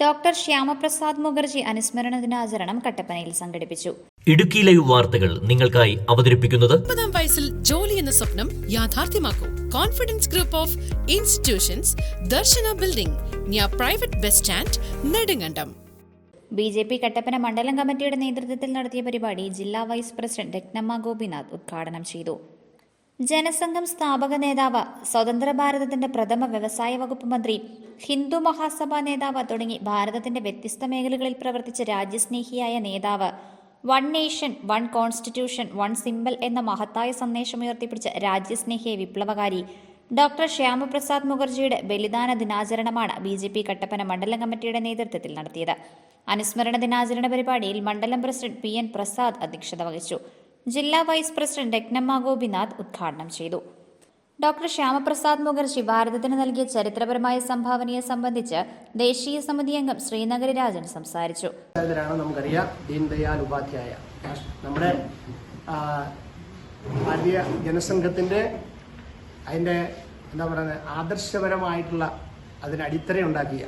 Doctor Shyamaprasad Mukherjee അനുസ്മരണ ദിനാചരണം കട്ടപ്പനയിൽ സംഘടിപ്പിച്ചു. ഇടുക്കി ലൈവ് വാർത്തകൾ നിങ്ങൾക്കായി അവതരിപ്പിക്കുന്നത് മുപ്പതാം വയസ്സിൽ ജോലി എന്ന സ്വപ്നം യാഥാർത്ഥ്യമാക്കൂ. Confidence group of institutions Darshana building near private bus stand Nedumkandam. B J P Kattappana മണ്ഡലം കമ്മിറ്റിയുടെ നേതൃത്വത്തിൽ നടത്തിയ പരിപാടി ജില്ലാ വൈസ് പ്രസിഡന്റ് രത്നമ്മ ഗോപിനാഥ് ഉദ്ഘാടനം ചെയ്തു. ജനസംഘം സ്ഥാപക നേതാവ് സ്വതന്ത്ര ഭാരതത്തിന്റെ പ്രഥമ വ്യവസായ വകുപ്പ് മന്ത്രി ഹിന്ദു മഹാസഭാ നേതാവ് തുടങ്ങി ഭാരതത്തിന്റെ വ്യത്യസ്ത മേഖലകളിൽ പ്രവർത്തിച്ച രാജ്യസ്നേഹിയായ നേതാവ് one nation one constitution one symbol എന്ന മഹത്തായ സന്ദേശം ഉയർത്തിപ്പിടിച്ച രാജ്യസ്നേഹിയെ വിപ്ലവകാരി. ഡോക്ടർ ശ്യാമപ്രസാദ് മുഖർജിയുടെ ബലിദാന ദിനാചരണമാണ് ബി ജെ പി കട്ടപ്പന മണ്ഡലം കമ്മിറ്റിയുടെ നേതൃത്വത്തിൽ നടത്തിയത്. അനുസ്മരണ ദിനാചരണ പരിപാടിയിൽ മണ്ഡലം പ്രസിഡന്റ് പി എൻ പ്രസാദ് അധ്യക്ഷത വഹിച്ചു. ജില്ലാ വൈസ് പ്രസിഡന്റ് രത്നമ്മ ഗോപിനാഥ് ഉദ്ഘാടനം ചെയ്തു. ഡോക്ടർ ശ്യാമപ്രസാദ് മുഖർജി ഭാരതത്തിന് നൽകിയ ചരിത്രപരമായ സംഭാവനയെ സംബന്ധിച്ച് ദേശീയ സമിതി അംഗം ശ്രീനഗരി രാജൻ സംസാരിച്ചു. നമുക്കറിയാം ഉപാധ്യായ. നമ്മുടെ ഭാരതീയ ജനസംഘത്തിന്റെ അതിന്റെ എന്താ പറയുന്നത് ആദർശപരമായിട്ടുള്ള അതിന് അടിത്തറയുണ്ടാക്കിയ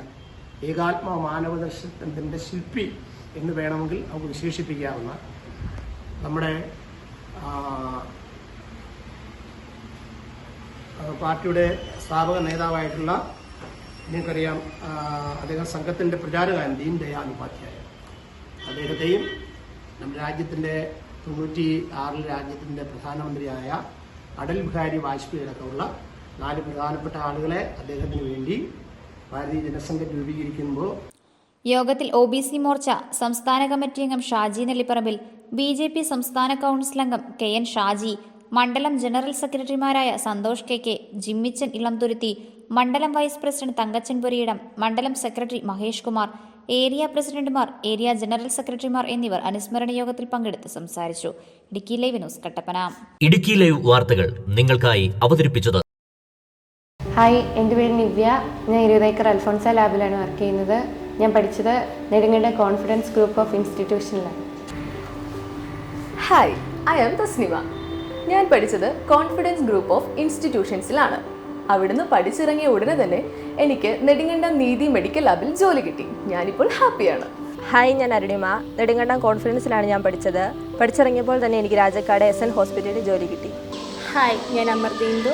ഏകാത്മ മാനവദർശനത്തിന്റെ ശില്പി എന്ന് വേണമെങ്കിൽ നമുക്ക് വിശേഷിപ്പിക്കാവുന്ന നമ്മുടെ പാർട്ടിയുടെ സ്ഥാപക നേതാവായിട്ടുള്ള നിങ്ങൾക്കറിയാം അദ്ദേഹം സംഘത്തിന്റെ പ്രചാരകാരൻ ദീൻ ദയാൽ ഉപാധ്യായ അദ്ദേഹത്തെയും നമ്മുടെ രാജ്യത്തിന്റെ തൊണ്ണൂറ്റി ആറിൽ രാജ്യത്തിന്റെ പ്രധാനമന്ത്രിയായ അടൽ ബിഹാരി വാജ്പേയി അടക്കമുള്ള നാല് പ്രധാനപ്പെട്ട ആളുകളെ അദ്ദേഹത്തിന് വേണ്ടി ഭാരതീയ ജനസംഘം രൂപീകരിക്കുമ്പോൾ യോഗത്തിൽ ഒ ബി സി മോർച്ച സംസ്ഥാന കമ്മിറ്റി അംഗം Shaji Nellipparambil B J P സംസ്ഥാന കൗൺസിൽ അംഗം കെ എൻ ഷാജി മണ്ഡലം ജനറൽ സെക്രട്ടറിമാരായ സന്തോഷ് കെ കെ ജിമ്മിച്ചൻ ഇളംതുരുത്തി മണ്ഡലം വൈസ് പ്രസിഡന്റ് തങ്കച്ചൻ പുരിയിടം മണ്ഡലം സെക്രട്ടറി മഹേഷ് കുമാർ ഏരിയ പ്രസിഡന്റുമാർ ഏരിയ ജനറൽ സെക്രട്ടറിമാർ എന്നിവർ അനുസ്മരണ യോഗത്തിൽ പങ്കെടുത്ത് സംസാരിച്ചു. Idukki live news Kattappana. Idukki live വാർത്തകൾ നിങ്ങൾക്കായി അവതരിപ്പിച്ചത് ഹായ് എന്റെ പേര് നിവ്യ. ഞാൻ ഇരുപതേക്കർ അൽഫോൺസ ലാബിലാണ് വർക്ക് ചെയ്യുന്നത്. ഞാൻ പഠിച്ചത് നെടുങ്ങയുടെ കോൺഫിഡൻസ് ഗ്രൂപ്പ് ഓഫ് ഇൻസ്റ്റിറ്റ്യൂഷനിലാണ്. ഹായ് ഐ ആം തസ്നിമ ഞാൻ പഠിച്ചത് കോൺഫിഡൻസ് ഗ്രൂപ്പ് ഓഫ് ഇൻസ്റ്റിറ്റ്യൂഷൻസിലാണ്. അവിടുന്ന് പഠിച്ചിറങ്ങിയ ഉടനെ തന്നെ എനിക്ക് നെടുങ്ങണ്ടം നീതി മെഡിക്കൽ ലാബിൽ ജോലി കിട്ടി. ഞാനിപ്പോൾ ഹാപ്പിയാണ്. ഹായ് ഞാൻ അരുണിമ. നെടുങ്കണ്ടം കോൺഫിഡൻസിലാണ് ഞാൻ പഠിച്ചത്. പഠിച്ചിറങ്ങിയപ്പോൾ തന്നെ എനിക്ക് രാജക്കാട് എസ് എൻ ഹോസ്പിറ്റലിൽ ജോലി കിട്ടി. ഹായ് ഞാൻ അമർദീന്ദു.